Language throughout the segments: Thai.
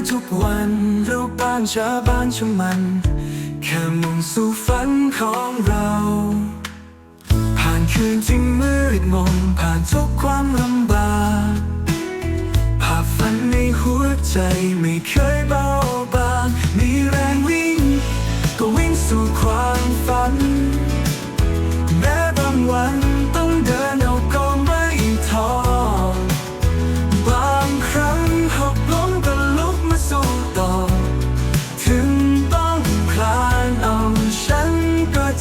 ้ทุกวันเราบ้านชาบ้านช่างมัน แค่มุ่งสู่ฝันของเรา ผ่านคืนที่มืดมนผ่านทุกความลำบากภาพฝันในหัวใจไม่เคยเบา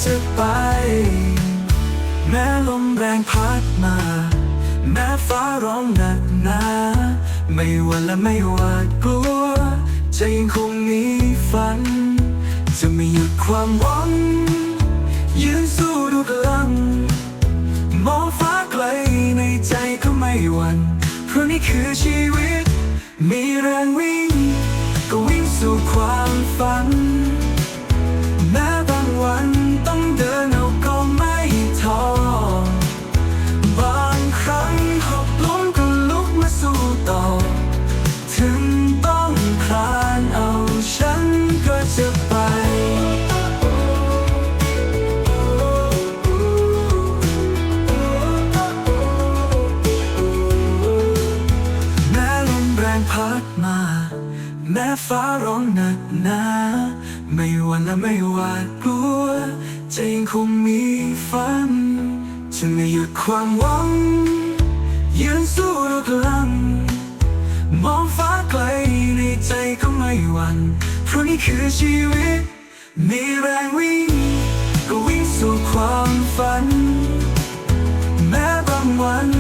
จะไป แม้ลมแรงพัดมา แม้ฟ้าร้องหนักหนาไม่วันและไม่หวาดกลัว จะยังคงมีฝัน จะไม่หยุดความหวัง ยืนสู้ดุดลัง มองฟ้าไกลในใจก็ไม่หวั่นเพราะนี่คือชีวิต มีแรงวิ่ง แม้ฟ้าร้องหนักหนา ไม่วันและไม่หวาดกลัวจะยังคงมีฝัน จะไม่หยุดความหวัง ยืนสู้ด้กลัง มองฟ้าไกลในใจก็ไม่วันเพราะนี่คือชีวิต มีแรงวิ่ง ก็วิ่งสู่ความฝัน แม้บางวัน